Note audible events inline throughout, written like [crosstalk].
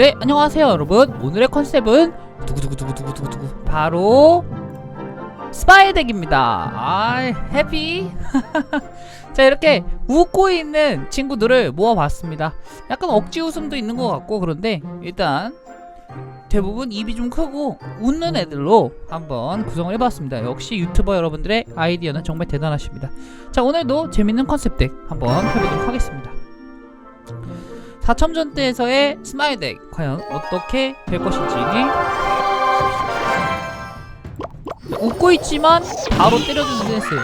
네 안녕하세요 여러분. 오늘의 컨셉은 두구두구두구두구두구 바로 스파이 덱입니다. 아 해피. [laughs] 자 이렇게 웃고 있는 친구들을 모아봤습니다. 약간 억지 웃음도 있는 것 같고 그런데 일단 대부분 입이 좀 크고 웃는 애들로 한번 구성을 해봤습니다. 역시 유튜버 여러분들의 아이디어는 정말 대단하십니다. 자 오늘도 재밌는 컨셉 덱 한번 해보도록 하겠습니다 4첨전대에서의 스마일 덱 과연 어떻게 될 것인지. 웃고 있지만 바로 때려주는 센스.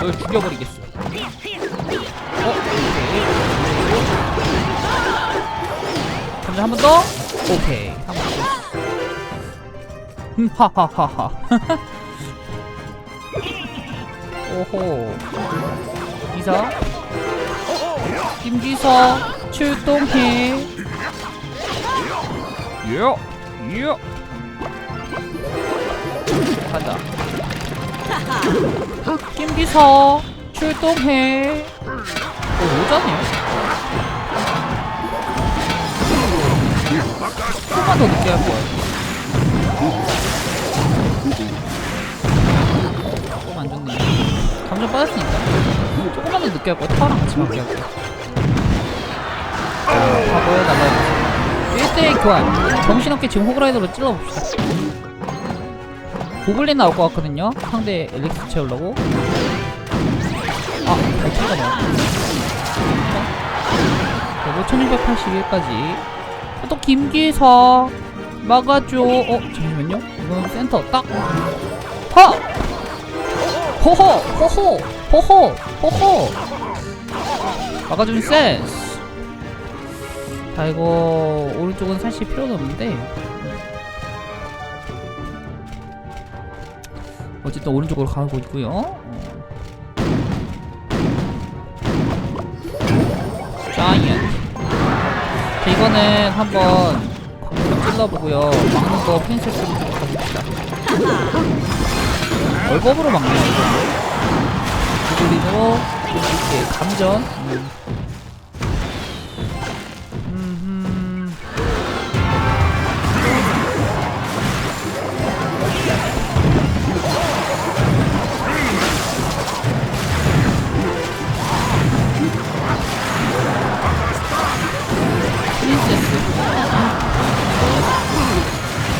널 죽여버리겠어. 어? 잠시 한번 더? 오케이. 한 번 더. 음, 하하하하 오호. 기사? 김기사 출동해 예! 예! 간다. 김기사 출동해. 어 오자네. 조금만 더 늦게 할 거야. 조금 안 좋네. 감정 빠졌으니까. 조금만 더 늦게 할 거야. 타워랑 같이 맞게 할 거야 나가보세요 1대1 교환. 정신없게 지금 호그라이더로 찔러봅시다. 고블린 나올 것 같거든요. 상대 엘릭스 채우려고. 아 나왔네. 5681까지. 또 김기사 막아줘. 어 잠시만요. 이건 센터. 딱. 하! 호호! 호호! 호호! 호호! 막아주는 센스 자 이거 오른쪽은 사실 필요는 없는데. 어쨌든 오른쪽으로 가고 있고요. 어. 자이언트. 자 이거는 한번 광고 찔러보고요. 막는 거 핀셋 쓰고 좀 가봅시다. 얼법으로 막네요 이거 고블린으로 이렇게 감전. 음.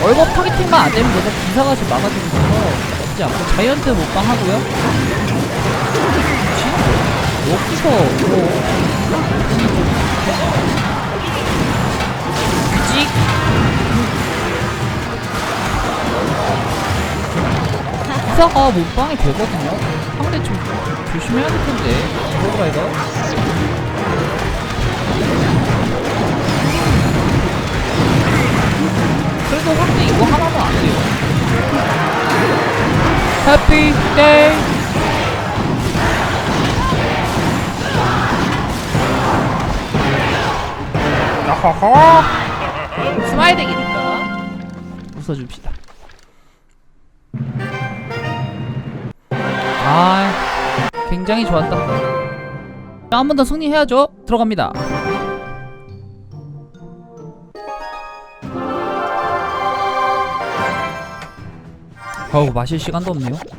얼법 타겟팅만 안 되면 기사가 지금 막아주는 거서 없지 않고 자이언트 못방 하고요. 여기서 뭐찍 기사가 못방이 되거든요. 상대 좀 조심해야 될 텐데. 프로그라이더 해피 데이 스마일 덱이니까 웃어줍시다. 아 굉장히 좋았다. 자, 한번 더 승리해야죠. 들어갑니다. 어우 마실 시간도 없네요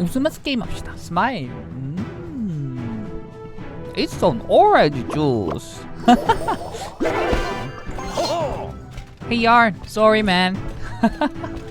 웃으면서 게임 합시다 스마일 음. It's an orange juice [laughs] Hey Yarn, sorry man [laughs]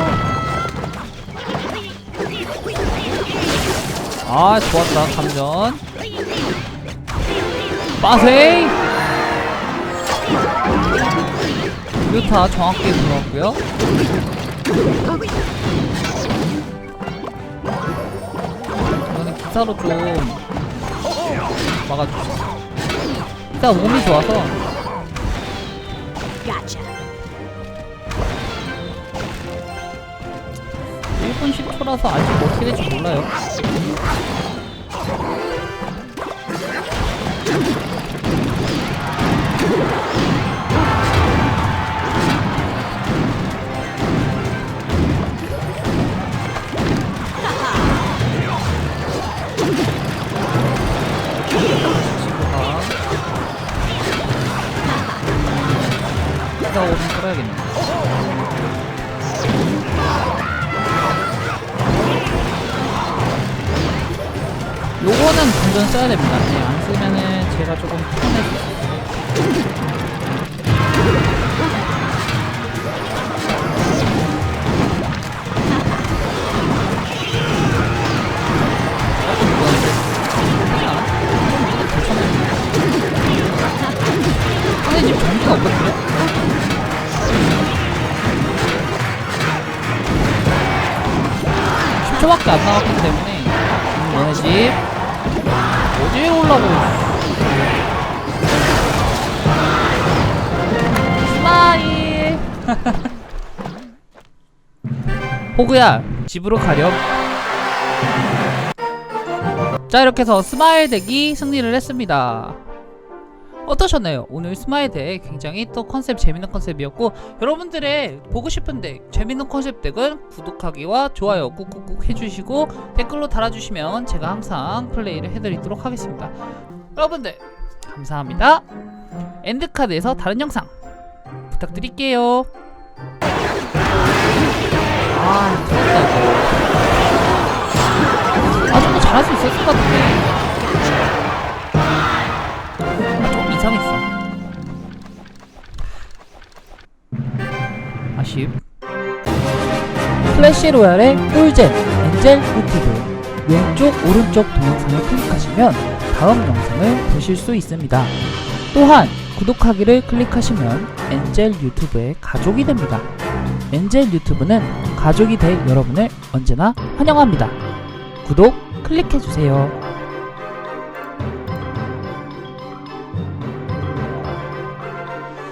아 좋았다 감전. 빠세이. 유타 정확히 들어왔고요. 저는 기사로 좀 막아주세요 기사 몸이 좋아서 Gotcha. 1분 10초라서 아직 어떻게 될지 몰라요. 기사 오름 끌어야겠네. 요거는 완전 써야 됩니다. 네, 안 쓰면은 제가 조금 전기가 없거든요? 초밖에 안 나왔기 때문에 음, 너네 집 어디에 올라고 스마일. [laughs] 호구야 집으로 가렴. 자 이렇게 해서 스마일 덱이 승리를 했습니다 어떠셨나요? 오늘 스마일 덱 굉장히 또 컨셉 재밌는 컨셉이었고 여러분들의 보고 싶은 덱 재밌는 컨셉 덱은 구독하기와 좋아요 꾹꾹꾹 해주시고 댓글로 달아주시면 제가 항상 플레이를 해드리도록 하겠습니다. 여러분들 감사합니다. 엔드카드에서 다른 영상 부탁드릴게요. 아 좋았다 이거 아 좀 더 잘할 수 있었을 것 같은데 이상했어. 아쉽. 플래시 로얄의 꿀잼 엔젤 유튜브 왼쪽 오른쪽 동영상을 클릭하시면 다음 영상을 보실 수 있습니다. 또한 구독하기를 클릭하시면 엔젤 유튜브의 가족이 됩니다. 엔젤 유튜브는 가족이 될 여러분을 언제나 환영합니다. 구독 클릭해주세요.